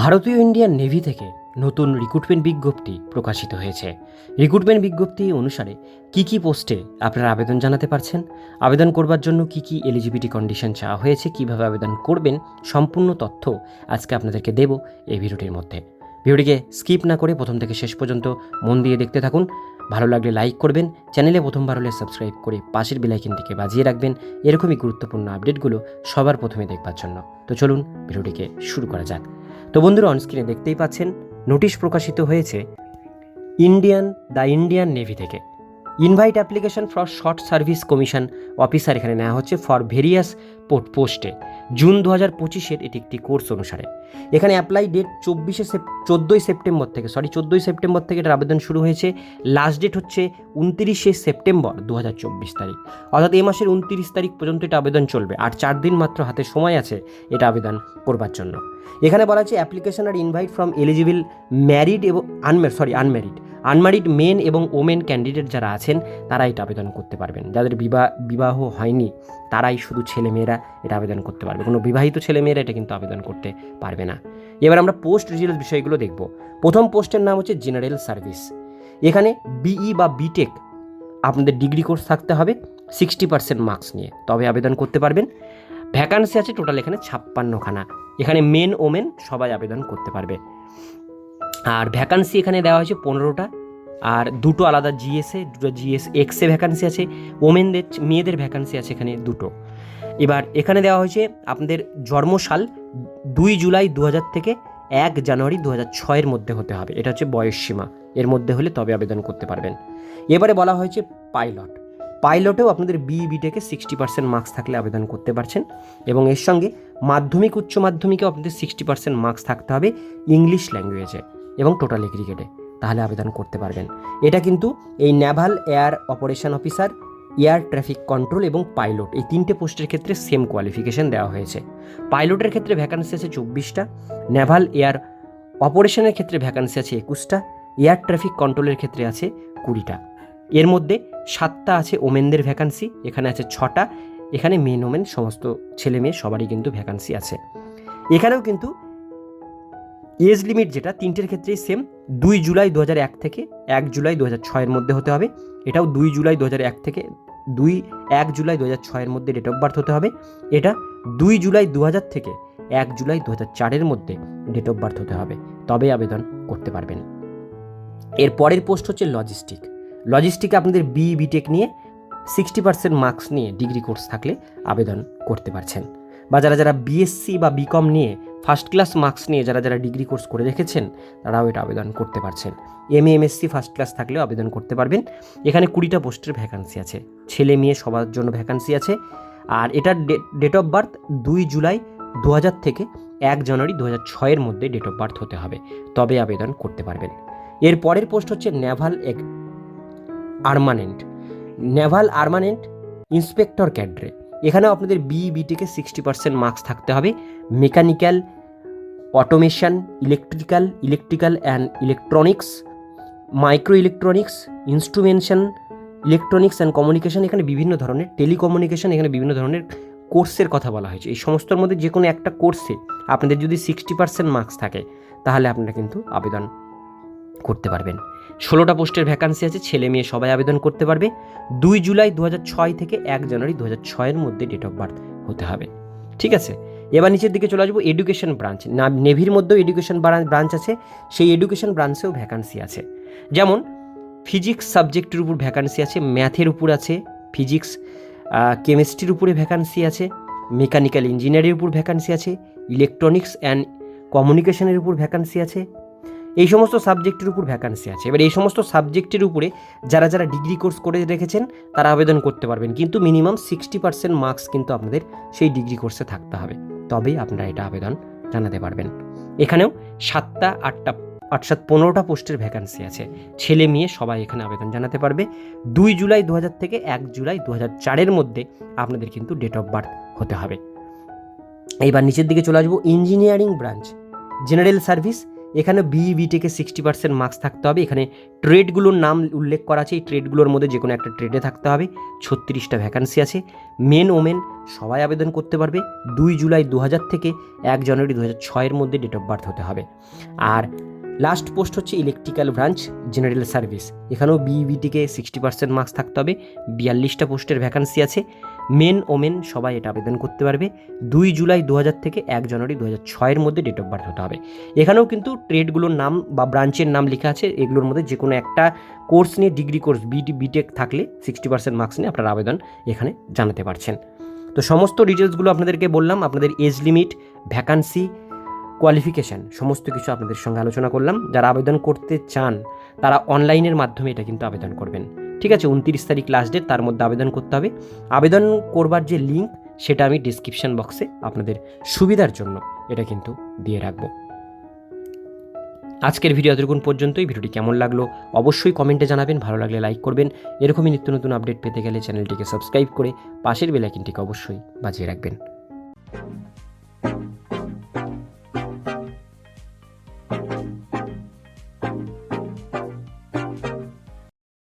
ভারতীয় Indian navy থেকে নতুন রিক্রুটমেন্ট বিজ্ঞপ্তি প্রকাশিত হয়েছে। রিক্রুটমেন্ট বিজ্ঞপ্তি অনুসারে কি কি পোস্টে আপনারা আবেদন জানাতে পারছেন? আবেদন করবার জন্য কি কি এলিজিবিলিটি কন্ডিশন চাওয়া হয়েছে? কীভাবে আবেদন করবেন? সম্পূর্ণ তথ্য আজকে আপনাদেরকে দেব এই ভিডিওটির মধ্যে। ভিডিওটিকে স্কিপ না করে প্রথম থেকে শেষ পর্যন্ত মন দিয়ে দেখতে থাকুন। ভালো লাগলে লাইক করবেন, চ্যানেলে প্রথমবার হলে সাবস্ক্রাইব করে পাশের বেলাইকিনটিকে বাজিয়ে রাখবেন। এরকমই গুরুত্বপূর্ণ আপডেটগুলো সবার প্রথমে দেখবার জন্য। তো চলুন ভিডিওটিকে শুরু করা যাক। তো বন্ধুরা অনস্ক্রিনে দেখতেই পাচ্ছেন, নোটিশ প্রকাশিত হয়েছে ইন্ডিয়ান দ্য ইন্ডিয়ান নেভি থেকে। Invite application for short service commission officer এখানে নেওয়া হচ্ছে ফর ভেরিয়াস পোস্টে জুন দু হাজার পঁচিশের এটি একটি কোর্স অনুসারে। এখানে অ্যাপ্লাই ডেট চব্বিশে সেপ চোদ্দোই সেপ্টেম্বর থেকে সরি চোদ্দোই সেপ্টেম্বর থেকে এটার আবেদন শুরু হয়েছে। লাস্ট ডেট হচ্ছে উনতিরিশে সেপ্টেম্বর দু হাজার চব্বিশ তারিখ। অর্থাৎ এই মাসের উনতিরিশ তারিখ পর্যন্ত এটা আবেদন চলবে, আর চার দিন মাত্র হাতে সময় আছে এটা আবেদন করবার জন্য। এখানে বলা আছে অ্যাপ্লিকেশন আর ইনভাইট ফ্রম এলিজিবল ম্যারিড এবং unmarried sorry unmarried unmarried men এবং ওমেন ক্যান্ডিডেট যারা আছেন তারা এটা আবেদন করতে পারবেন। যাদের বিবাহ বিবাহ হয়নি, তারাই শুধু ছেলেমেয়েরা এটা আবেদন করতে পারবে। কোনো বিবাহিত ছেলেমেয়েরা এটা কিন্তু আবেদন করতে পারবে না। এবার আমরা পোস্ট রিজাল্ট বিষয়গুলো দেখব। প্রথম পোস্টের নাম হচ্ছে জেনারেল সার্ভিস। এখানে বিই বা বিটেক আপনাদের ডিগ্রি কোর্স থাকতে হবে সিক্সটি পার্সেন্ট মার্কস নিয়ে। তবে আবেদন করতে পারবেন। ভ্যাকান্সি আছে টোটাল এখানে ছাপ্পান্নখানা। এখানে মেন, ওমেন সবাই আবেদন করতে পারবে। আর ভ্যাকান্সি এখানে দেওয়া হয়েছে পনেরোটা। আর দুটো আলাদা জিএসএ দুটো জিএস এক্সে ভ্যাকান্সি আছে ওমেনদের মেয়েদের ভ্যাকান্সি আছে এখানে দুটো। এবার এখানে দেওয়া হয়েছে আপনাদের জন্মসাল দুই জুলাই দু হাজার থেকে এক জানুয়ারি দু হাজার ছয়ের মধ্যে হতে হবে। এটা হচ্ছে বয়স সীমা। এর মধ্যে হলে তবে আবেদন করতে পারবেন। এবারে বলা হয়েছে পাইলট পাইলটেও আপনাদের বি বিটেকে সিক্সটি পার্সেন্ট মার্কস থাকলে আবেদন করতে পারছেন। এবং এর সঙ্গে মাধ্যমিক, উচ্চ মাধ্যমিকেও আপনাদের সিক্সটি পার্সেন্ট মার্কস থাকতে হবে ইংলিশ ল্যাঙ্গুয়েজে এবং টোটালি ক্রিকেটে তাহলে আবেদন করতে পারবেন। এটা কিন্তু এই naval air operation officer air traffic control এবং পাইলট এই তিনটে পোস্টের ক্ষেত্রে সেম কোয়ালিফিকেশন দেওয়া হয়েছে। পাইলটের ক্ষেত্রে ভ্যাকান্সি আছে চব্বিশটা ন্যাভাল এয়ার অপারেশনের ক্ষেত্রে ভ্যাকান্সি আছে একুশটা এয়ার ট্রাফিক কন্ট্রোলের ক্ষেত্রে আছে কুড়িটা। এর মধ্যে সাতটা আছে ওমেনদের ভ্যাকান্সি এখানে আছে ছটা, এখানে মেন ওমেন সমস্ত ছেলে মেয়ে সবারই কিন্তু ভ্যাকান্সি আছে। এখানেও কিন্তু এজ লিমিট যেটা তিনটের ক্ষেত্রেই সেম দুই জুলাই দু এক থেকে এক জুলাই দু হাজার ছয়ের মধ্যে হতে হবে। এটাও দুই জুলাই দু এক থেকে দুই এক জুলাই দু হাজার ছয়ের মধ্যে ডেট অফ বার্থ হতে হবে। এটা দুই জুলাই দু হাজার থেকে এক জুলাই দু চারের মধ্যে ডেট অফ বার্থ হতে হবে। তবে আবেদন করতে পারবেন। এর পরের পোস্ট হচ্ছে লজিস্টিক লজিস্টিকে আপনাদের বি বিটেক নিয়ে সিক্সটি পার্সেন্ট মার্কস নিয়ে ডিগ্রি কোর্স থাকলে আবেদন করতে পারছেন। বা যারা যারা বিএসসি বা বিকম নিয়ে ফার্স্ট ক্লাস মার্কস নিয়ে যারা যারা ডিগ্রি কোর্স করে রেখেছেন, তারাও এটা আবেদন করতে পারছেন। এম এমএসসি ফার্স্ট ক্লাস থাকলেও আবেদন করতে পারবেন। এখানে কুড়িটা পোস্টের ভ্যাকান্সি আছে। ছেলে মেয়ে সবার জন্য ভ্যাকান্সি আছে। আর এটার ডেট অফ বার্থ দুই জুলাই দু হাজার থেকে এক জানুয়ারি দু হাজার ছয়ের মধ্যে ডেট অফ বার্থ হতে হবে। তবে আবেদন করতে পারবেন। এর পরের পোস্ট হচ্ছে নেভাল এক আর্মানেন্ট। Naval আর্মানেন্ট inspector cadre. এখানেও আপনাদের বি বিটিকে সিক্সটি পার্সেন্ট মার্কস থাকতে হবে। Mechanical automation electrical electrical and electronics micro electronics instrumentation electronics and communication এখানে বিভিন্ন ধরনের টেলিকমিউনিকেশন এখানে বিভিন্ন ধরনের কোর্সের কথা বলা হয়েছে। এই সমস্তর মধ্যে যে কোনো একটা কোর্সে আপনাদের যদি সিক্সটি পার্সেন্ট মার্কস থাকে, তাহলে আপনারা কিন্তু আবেদন করতে পারবেন। ষোলোটা পোস্টের ভ্যাকান্সি আছে, ছেলে মেয়ে সবাই আবেদন করতে পারবে। দুই জুলাই দু ছয় থেকে এক জানুয়ারি দু হাজার ছয়ের মধ্যে ডেট অফ বার্থ হতে হবে। ঠিক আছে? এবার নিচের দিকে চলে আসব এডুকেশন ব্রাঞ্চ না, নেভির মধ্যেও এডুকেশন ব্রাঞ্চ আছে, সেই এডুকেশন ব্রাঞ্চেও ভ্যাকান্সি আছে। যেমন ফিজিক্স সাবজেক্টের উপর ভ্যাকান্সি আছে ম্যাথের উপর আছে ফিজিক্স কেমিস্ট্রির উপরে ভ্যাকান্সি আছে মেকানিক্যাল ইঞ্জিনিয়ারিংয়ের উপর ভ্যাকান্সি আছে ইলেকট্রনিক্স অ্যান্ড কমিউনিকেশনের উপর ভ্যাকান্সি আছে। এই সমস্ত সাবজেক্টের উপর ভ্যাকান্সি আছে। এবার এই সমস্ত সাবজেক্টের উপরে যারা যারা ডিগ্রি কোর্স করে রেখেছেন, তারা আবেদন করতে পারবেন। কিন্তু মিনিমাম সিক্সটি পার্সেন্ট মার্কস কিন্তু আপনাদের সেই ডিগ্রি কোর্সে থাকতে হবে। তবেই আপনারা এটা আবেদন জানাতে পারবেন। এখানেও সাতটা, আটটা, অর্থাৎ পনেরোটা পোস্টের ভ্যাকান্সি আছে। ছেলে মেয়ে সবাই এখানে আবেদন জানাতে পারবে। দুই জুলাই দু হাজার থেকে এক জুলাই দু চারের মধ্যে আপনাদের কিন্তু ডেট অফ বার্থ হতে হবে। এইবার নিচের দিকে চলে আসব। ইঞ্জিনিয়ারিং ব্রাঞ্চ জেনারেল সার্ভিস এখানে বিই টেকে সিক্সটি পার্সেন্ট মার্কস থাকতে হবে। এখানে ট্রেডগুলোর নাম উল্লেখ করা আছে। এই ট্রেডগুলোর মধ্যে যে কোনো একটা ট্রেডে থাকতে হবে। ছত্রিশটা ভ্যাকান্সি আছে। মেন ওমেন সবাই আবেদন করতে পারবে। দুই জুলাই দু হাজার থেকে এক জানুয়ারি দু হাজার ছয়ের মধ্যে ডেট অফ বার্থ হতে হবে। আর লাস্ট পোস্ট হচ্ছে ইলেকট্রিক্যাল ব্রাঞ্চ জেনারেল সার্ভিস এখানেও বিইবিটিকে সিক্সটি পার্সেন্ট মার্কস থাকতে হবে। বিয়াল্লিশটা পোস্টের ভ্যাকান্সি আছে। মেন ওমেন সবাই এটা আবেদন করতে পারবে। দুই জুলাই দু হাজার থেকে এক জানুয়ারি দু হাজার ছয়ের মধ্যে ডেট অফ বার্থ হতে হবে। এখানেও কিন্তু ট্রেডগুলোর নাম বা ব্রাঞ্চের নাম লেখা আছে। এগুলোর মধ্যে যে কোনো একটা কোর্স নিয়ে ডিগ্রি কোর্স বিটি বিটেক থাকলে সিক্সটি পার্সেন্ট মার্কস নিয়ে আপনারা আবেদন এখানে জানাতে পারছেন। তো সমস্ত ডিটেলসগুলো আপনাদেরকে বললাম। আপনাদের এজ লিমিট ভ্যাকান্সি কোয়ালিফিকেশান সমস্ত কিছু আপনাদের সঙ্গে আলোচনা করলাম। যারা আবেদন করতে চান, তারা অনলাইনের মাধ্যমে এটা কিন্তু আবেদন করবেন। ঠিক আছে, উনত্রিশ তারিখ লাস্ট ডেট তার মধ্যে আবেদন করতে হবে। আবেদন করবার যে লিঙ্ক সেটা আমি ডিসক্রিপশন বক্সে আপনাদের সুবিধার জন্য এটা কিন্তু দিয়ে রাখব। আজকের ভিডিও এতটুকুন পর্যন্তই। ভিডিওটি কেমন লাগল অবশ্যই কমেন্টে জানাবেন। ভালো লাগলে লাইক করবেন। এরকমই নিত্য নতুন আপডেট পেতে গেলে চ্যানেলটিকে সাবস্ক্রাইব করে পাশের বেলাইকিনটিকে অবশ্যই বাজিয়ে রাখবেন।